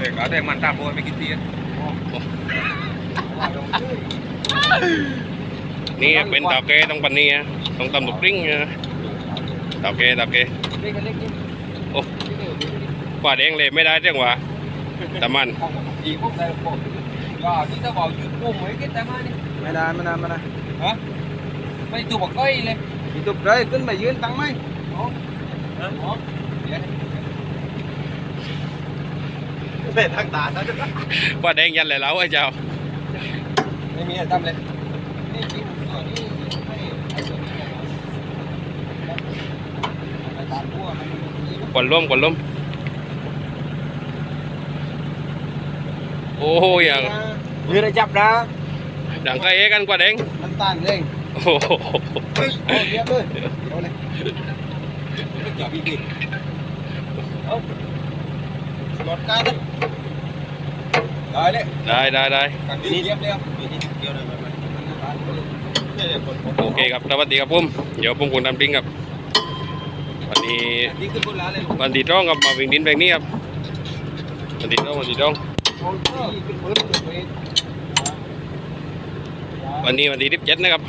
เด็กเอาแต่มันตามโบยไปกินเตียนนี่เป็นเตาแกต้องปันนี้อะต้องตำลูกกลิ้งนะเตาแกเตาแกเล็กกันเล็กนี่โอ้กว่าแดงเลยไม่ได้จังหวะแต่มันยิงพวกใส่พวกก็ที่ถ้าบอกยืดปุ่มไว้กินแต่มานี่ไม่นานไม่นานไม่นานฮะไม่ตัวบอกก้อยเลยมีตุกเลยขึ้นมายืนตั้งไหมฮะอ๋อเดี๋ยว เป็นทางตาซะกว่าแดงยันเลยแล้วไอ้เจ้า ไม่มีอะไรทำเลยนี่กินตัวนี้ให้ไอ้ตัวนี้ไปตามพวกมันกวนร่มกวนร่มโอ้โหอย่างยืนได้จับนะดังไก่เอกันกว่าแดงมันต้านเลยโอ้โหเรียบเลยเดี๋ยวเลยจับพี่พี่ร ถการนะได้เลยได้ได้ได้กันดีเรียบเรียบอยู่ที่เดียวเลยมันมันเนี่ยเดี๋ยวคนโอเคครับสวัสดีครับผมเดี๋ยวผมคุณทำปิ้งครับวันนี้นี่ขึ้นบนร้านเลยวันที่ต้องกับมาวิ่งดินแบงนี้ครับวันที่ต้องวันที่ต้องโอ้ยขึ้นพื้นขึ้นพื้นวันนี้วันที่สิบเจ็ดนะครับ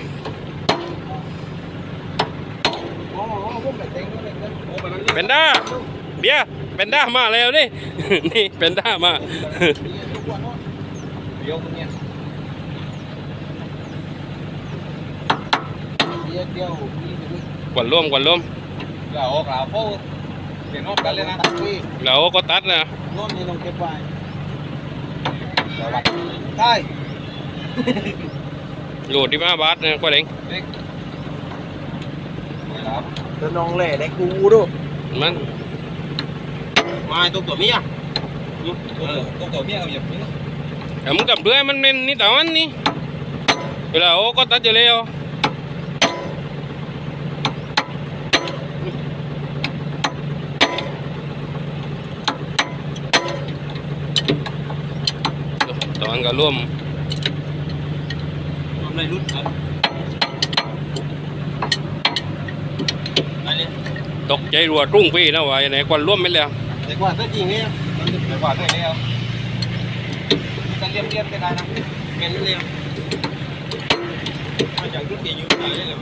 โอ้โหพวกแบบเต็งก็เลยนะโอ้ไปมันเป็นด้าเบียร์ เป็นด้ามาแล้วนี่ นี่เป็นด้ามาเดี๋ยวเนี่ยเดียวเดียวนี่ไปด้วยกวนร่วมกวนร่วมเราออกเราโป้เปลี่ยนนอกกันเลยนะตัดพี่เราก็ตัดนะโน่นนี่ลงเก็บไว้เราวัดใช่โหลดที่มาบาทนะกว่าเด้งเล็กเวลาตัวน้องแหล่ได้กูดูมัน มาตัวตัวเมียเออต้องตัวเมียเอาอย่างนี้แต่มึงกับเพื่อนมันเป็นนี่แต่วันนี่เวลาโอ้ก็ตัดอยู่แล้วตอนก็ร่วมทำไรรุ่นครับอะไรตกใจรัวรุ่งพี่นะว่าไหนกวนร่วมไม่แล้ว แต่กว่าตัวจริงเนี่ยมันจะไปว่าได้แล้วจะเรียบเรียบไปได้นะเป็นเร็วมันอย่างรุ่นเดียวอยู่ไหนเลย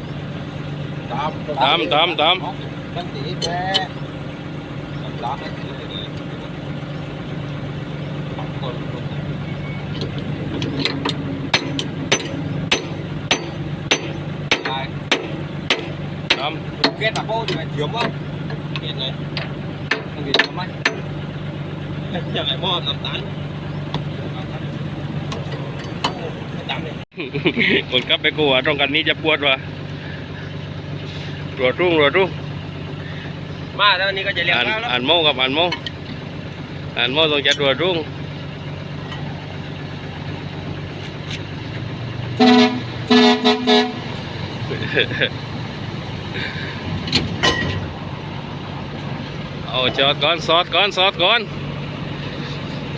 เตัวเราเจ็ดปีแล้วฮะมาแต่ว่าเราจำในเดือนเพิ่มผมเยที่เจ้าด้นอนคุณสูงกรรมการตามตามตามตามกันตีแกร้านนั้นคือเลยคนได้ตามเกตอะโป้จะไปเถียมว่าเกตเลยมันเกตทำไมอย่างไรหม้อน้ำตาลตามเลยคนกลับไปกลัวตรงกันนี้จะปวดวะ รัวรุ่งรัวรุ่งมาแล้ววันนี้ก็จะเรียกอ่านข้าวแล้วอ่านโมกับอ่านโมอ่านโมต้องจัดรัวรุ่งเอาจอดก่อนซอดก่อนซอดก่อน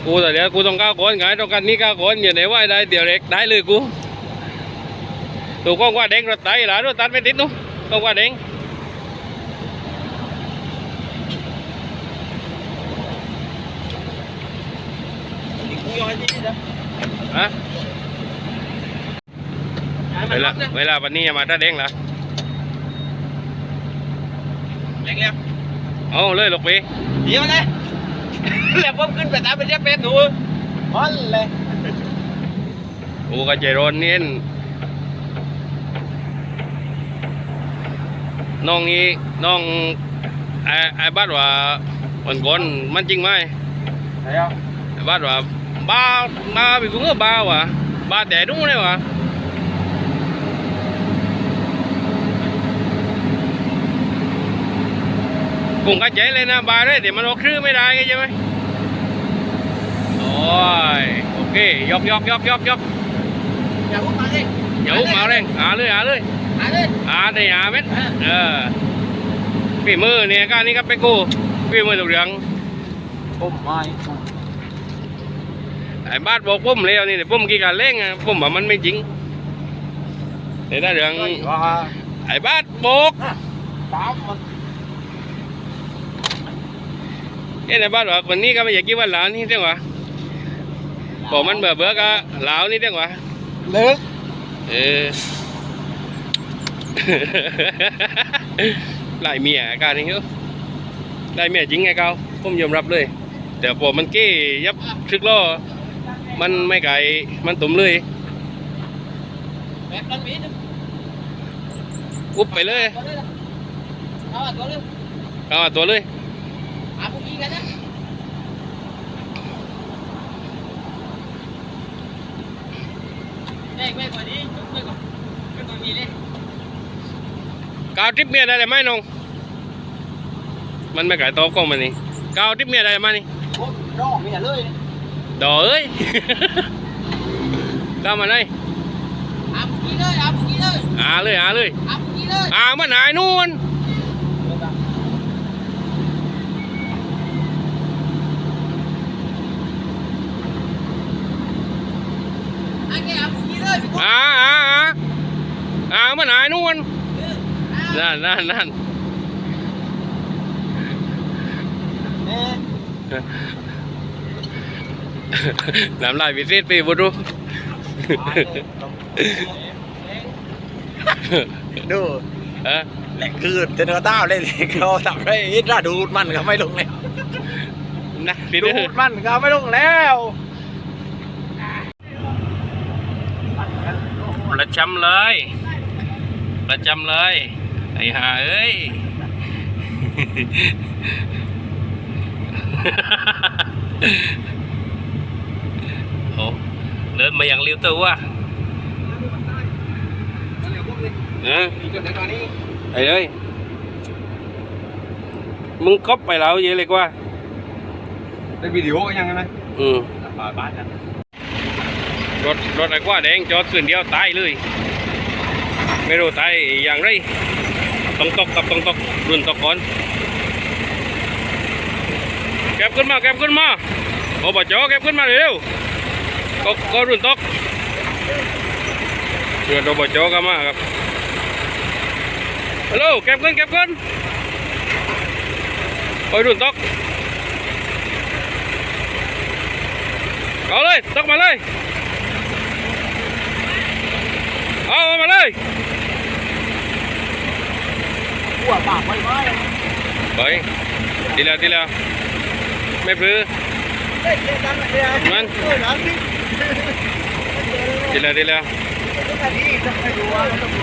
กูแต่เดี๋ยวกูต้องก้าวก่อนไงต้องการนี้ก้าวก่อนอย่าไหนว่าได้เดี๋ยวเล็กได้เลยกูถูกกล้องว่าเด้งรถไถหลานรถตัดไม่ติดนู้ กล้องว่าเด้งนี่กูย้อนที่นี่นะฮะเวลาเวลาวันนี้มาถ้าเด้งละ เล็กแล้ว เอาเลยลูกพี่ เดี๋ยว นะแล้วผมขึ้นไปตามไปเรียกเป็ดหนูมันเลยกูกับเจโรนนี่น้องนี้น้องไอ้ไอ้บ้านว่าวันก่อนมันจริงไหมไหนอะไอ้บ้านว่าบ้าบ้าไปกูเงือบ้าว่ะบ้าแต่ดุ้งเลยวะกูกระใจเลยนะบ้าเลยแต่มันออกชื่อไม่ได้ไงใช่ไหมโอ้ยโอเคยกยกยกยกยกอย่าพูดมาสิอย่าอุ้มมาเลยหาเลยหาเลย หาเลยหาได้หาเม็ดเออปีมือเนี่ยการนี้ก็ไปกูไปพี่มือถูกเรื่องต้มไม้ไอ้บ้านบอกผมแล้วนี่เดี๋ยวผมกี่การเล่งอะผมว่ามันไม่จริงเดี๋ยวได้เรื่องว่าไอ้บ้านบอกตามมันเอ้ยไอ้บ้านบอกวันนี้ก็ไม่อยากกินวันหลาวนี่จังหวะบอกมันเบื่อเบื่อก็หลาวนี่จังหวะเลิกเออ ไล่เมียอาการนี้เหรอไล่เมียจริงไงเกาผมยอมรับ เลยแต่พอมันเก้ยับชึกล้อมันไม่ไก่มันตุ่มเลยแบบนั้นมีนึงอุบไปเลยตัวเลยเอาตัวเลยเอามาตัวเลยหาพวกนี้กันนะแม่แม่กว่านี้จุ๊บไปก่อนไม่ก่อนมีเลย กาวทริปเมียได้เลยไหมน้อง มันไม่ไก่โต๊ะกล้องมันนี่กาวทริปเมียได้ไหมนี่โอ้ร้องเมียเลยดอเอ้ยกาวมาไหนหาพวกนี้เลยหาพวกนี้เลยหาเลยหาเลยหาพวกนี้เลยหามันหายนู่นไอ้แกหาพวกนี้เลยพี่กุ๊กหาหาหาหามันหายนู่นเออหา นั่นนั่นนั่นเอ๊ะน้ำลายพิเศษไปบุรุดูเออแหลกคือเทนต้าเล่นเขาทำให้อิราดูดมันก็ไม่ลงแล้วนะดีดูเด้อดมันก็ไม่ลงแล้วประจำเลย ประจำเลย ไอ้ห่าเอ้ยโอ้เดินมาอย่างเร็วตัวเออจนถึงตอนนี้ไอ้เอ้ยมึงก๊อปไปแล้วเยอะเลยกว่าได้วิดีโอกันยังไงไหมอืมป่าบ้านนะรถรถไอ้กว่าแดงจอดคืนเดียวตายเลย ไม่รู้ตายอย่างไร ต้องตกกับต้องตกรุนตกก่อนแก็บขึ้นมาแก็บขึ้นมาโอ้บจอแก็บขึ้นมาเร็วก็ก็รุนตกเรืออบจก็มาครับฮัลโหลแก็บขึ้นแก็บขึ้นโอ้ยรุนตกเอาเลยตกมาเลยเอามาเลย หัวปากไว้ไว้ไปทีละทีละไม่พื้นมันเฮ้ยหลังนี่ทีละทีละต้องการนี่ต้องไปดูว่าต้อดู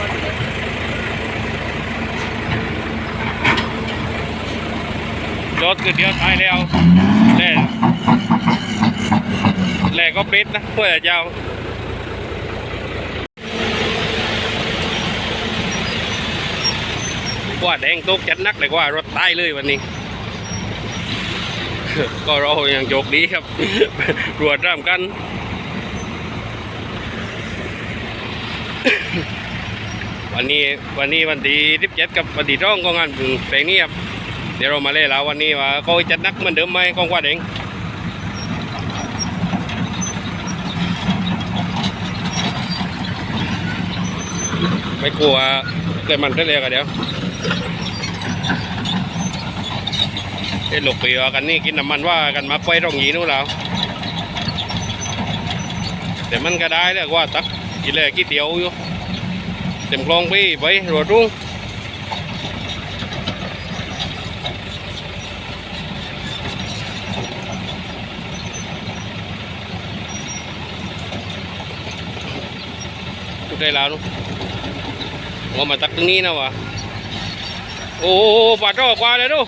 รถคือเดียวตายแล้วแล่แล่ก็ปิดนะเพื่อจะเอาว่าแดงตกจัดนักเลยกว่ารถตายเลยวันนี้ ก็เรายังโชคดีครับรวดร่ามกันวันนี้วันนี้วันที่สิบเจ็ดกับวันที่ร่องของานเพลงนี้ครับเดี๋ยวเรามาเล่นแล้ววันนี้ว่าเขาจัดนักเหมือนเดิมไหมกองกวาดงไม่กลัวแต่มันได้เลยกันเดี๋ยว เอ้หลกปีว่ากันนี่กินน้ำมันว่ากันมาไฟร่องหยีนู้นแล้วแต่มันก็ได้แล้วว่าตักกินเลยกี่เตียวอยู่เต็มคลองไปไปรวดรุ่งทุกได้แล้วว่ามาตักตรงนี้นะวะโอ้โหปาดรอกว่าเลยดู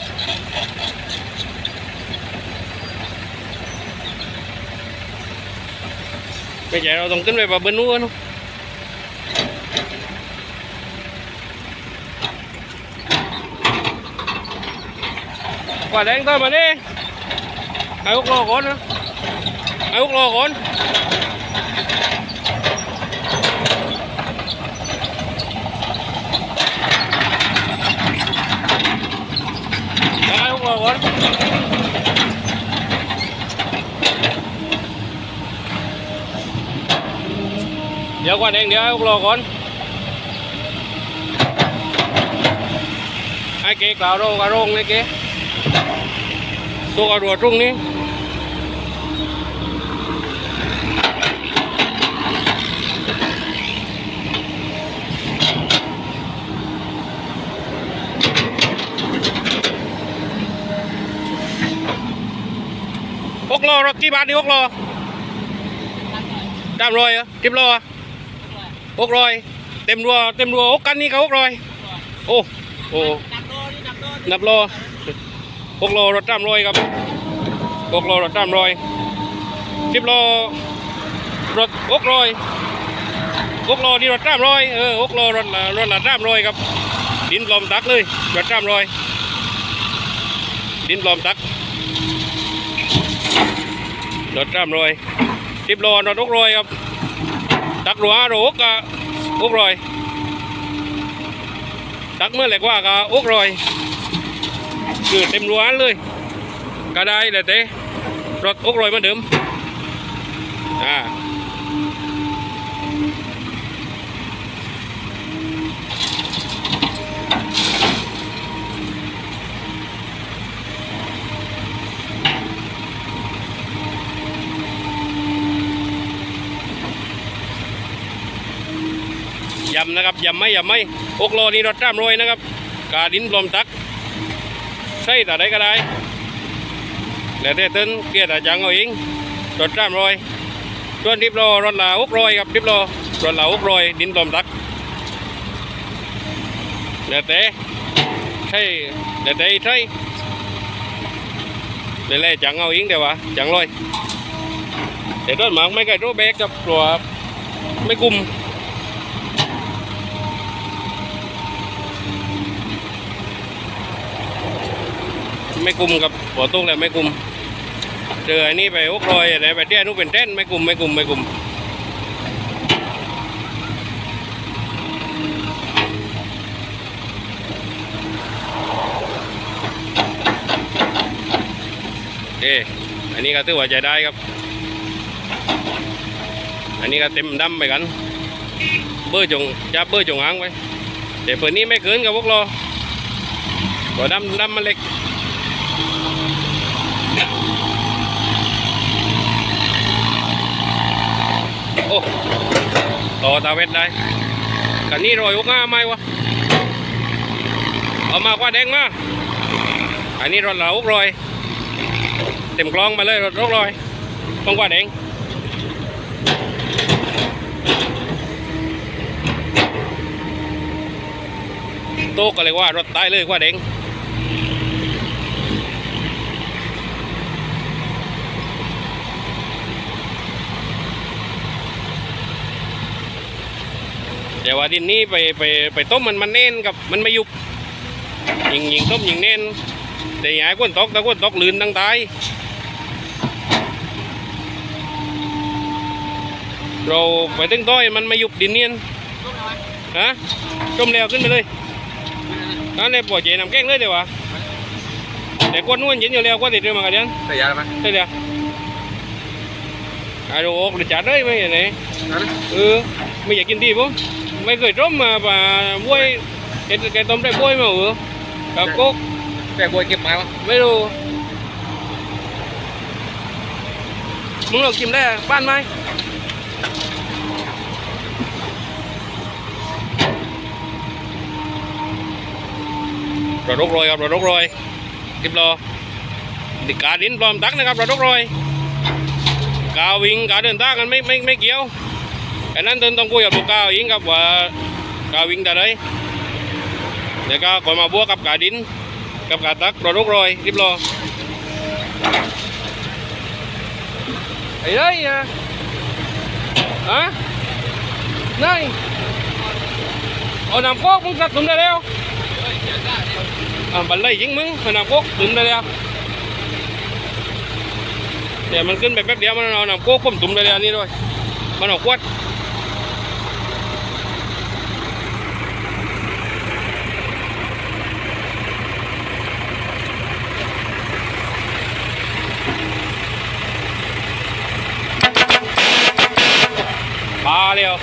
ไม่ใช่เราต้องขึ้นไปปะเบนนู้นนุ quả đen thôi mà đi ai hút lô con nữa ai hút lô con ai hút lô อก่อน เดี๋ยวก่อนเองเดี๋ยวให้หกล้อก่อนไอ้เก๋กล่าวโรงกระโรงนี่เก๋ตัวกระโดดตรงนี้หกโลรถกี่บาทนี่หกโลตามรอยเหรอทิบโอกร้อยเต็มรัวเต็มรัวหกกันนี่ก็หกร้อยโอ้โอ้นับโลหกโลรถตามรอยครับหกโลรถตามรอยสิบโลรถหกร้อยหกโลนี่รถตามรอยเออหกโลรถละรถละตามรอยครับ ดินปลอมตักเลยรถตามรอยดินปลอมตักรถตามรอยสิบโลรถหกร้อยครับ ตักหลัวโรกกะหกรอย ตักเมื่อไหร่กว่ากะหกรอยคือเต็มรัวเลยก็ได้เลยเต้รถอุกรอยเหมือนเดิมอ่าำนะครับยำไม่ยำไม่หกโลนี่รถตามรอยนะครับ กาดินปลอมตักใช่แต่ใดก็ได้แล้วแต่เต้นเกียร์แต่จังเอาเองรถตามรอยส่วนดิบโลรถละหกรอยครับดิบโลรถละหกรอยดินปลอมตักแล้วแต่ใช่แล้วแต่ใช่แล้วแต่จังเอาเองเดี๋ยววะจังลอยแต่ต้นหมากไม่ไกลตัวแบกกับตัวไม่กลุ่ม ไม่กลุ่มกับหัวตุ้งเลยไม่กลุ่มเจออันนี้ไปหกรอยอะไรไปเที่ยนู้เป็นเต้นไม่กลุ่มไม่กลุ่มไม่กลุ่มเอออันนี้ก็ถือว่าใจได้ครับ อันนี้ก็เต็มดำไปกัน เบอร์จงจับเบอร์จงหางไว้แต่เปิดนี้ไม่เกินกับพวกเราตัวดำดำมันเล็ก โอ้ต่ อตาเวทได้กันนี่รอยอกง่าไหมวะเอามากว่าแดงมาอันนี้รถเหลาอุกรอย เต็มกลองมาเลยรถอกรอยต้องกว่าแดงโต๊ะก็เลยว่ารถตายเลยกว่าแดง แต่ว่าดินนี้ไปไปไปต้มมันมันเน้นกับมันไม่ยุบยิงยิงต้มยิงเน้นแต่อยายก้นตกแต่ก้นตกลื่นตั้งตายเราไปตึงต้อยมันไม่ยุบดินเนียนฮะต้มแล้วขึ้นไปเลยนั่นเลยปล่อยเจน้ำแกงเลยเดี๋ยววะแต่ก้นนู้นเย็นอยู่แล้วก้นติดเรื่องมากันเดียนใส่ยาไหมใช่เดี๋ยวไอ้โรอกหรือจัดเลยไม่เห็นไหนนั่นเออไม่อยากกินดีปุ๊ ไม่เคยต้มมาป่าบ้วยแกแกต้มได้บ้วยมาเหรอกับกุ๊กแต่บวยเก็บมาวะไม่รู้มึงลองกินได้บ้านไหมรถรกโรยครับรถรกโรยกิบโลดิกาดินปลอมตักนะครับรถรกโรยกาวิ่งกาเดินทางกันไม่ไม่ไม่เกี่ยว อันนั้นต้องต้องคุยกับลูกค้าเองครับว่ากาวิ่งแต่เลยเดี๋ยวก็ก่อนมาบวกกับกาดินกับกาตักรถลูกรอยรีบรอไอ้ไรอะฮะนายเอานำโคกมึงสักถุงได้แล้วอ่าบันไลยิงมึงนำโคกถุงได้แล้วเดี๋ยวมันขึ้นไปแป๊บเดียวมันเอานำโคกผมถุงได้แล้วนี่ด้วยมันออกควดแล้วนี่ด้วยมันเอาขวด เร็ว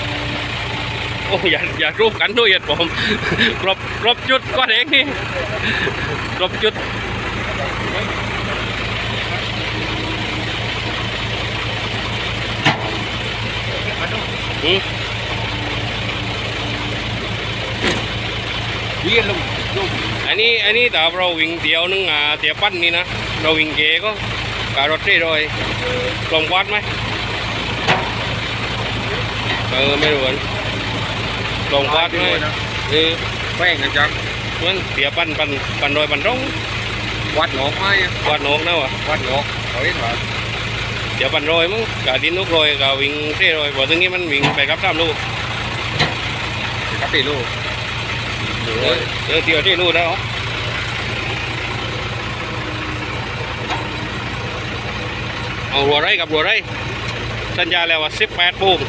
โอ้ยอย่าอย่ารูปกันด้วยเหตุผมครบครบจุดก็เองนี่ครบจุดอืมยืนลงลงอันนี้อันนี้แต่เราวิ่งเดียวนึงอะเตียปั้นนี่นะเราวิ่งเกก็การรถที่โดยลงวัดไหมเออไม่รู้ เหมือนลงวัดไหมเออแป้งกันจังมันเตียปั้นปั้นปั้นโดยปั้นร่งวัดหนอกไหมวัดโหนกนะวะวัดหนอกเขาเห็นว่าเดี๋ยวปั้นโรยมั้งกาดินนุกโรยกาวิ่งเท่โรยพอถึงนี้มันวิ่งไปครับตามลูกกับปีลูกเออเออเที่ยวที่ลูกแล้วเหรอเอารัวไรกับรัวไรสัญญาแล้วว่าสิบแปดปุ่ม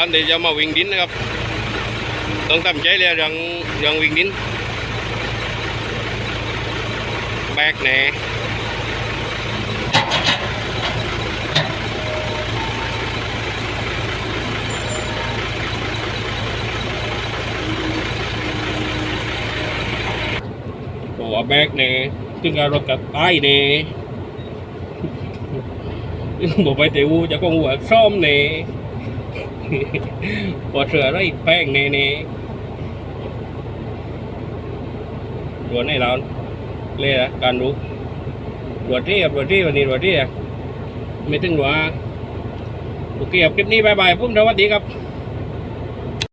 การที่จะมาวิ่งดินนะครับ ต้องทำใจเลยเรื่องเรื่องวิ่งดิน แบกแหน่บอกว่าแบกแหน่ถึงกับรถกับตายแหน่บอกไปเตวจะก็หัวซ่อมแหน่ ปวดเสือแล้วอีกแป้งเนเน่รวนให้เราเลยนะการรู้รวดที่กับรวดที่วันนี้รวดที่ไม่ถึงว่าโอเคครับคลิปนี้บายบายพุ่มสวัสดีครับ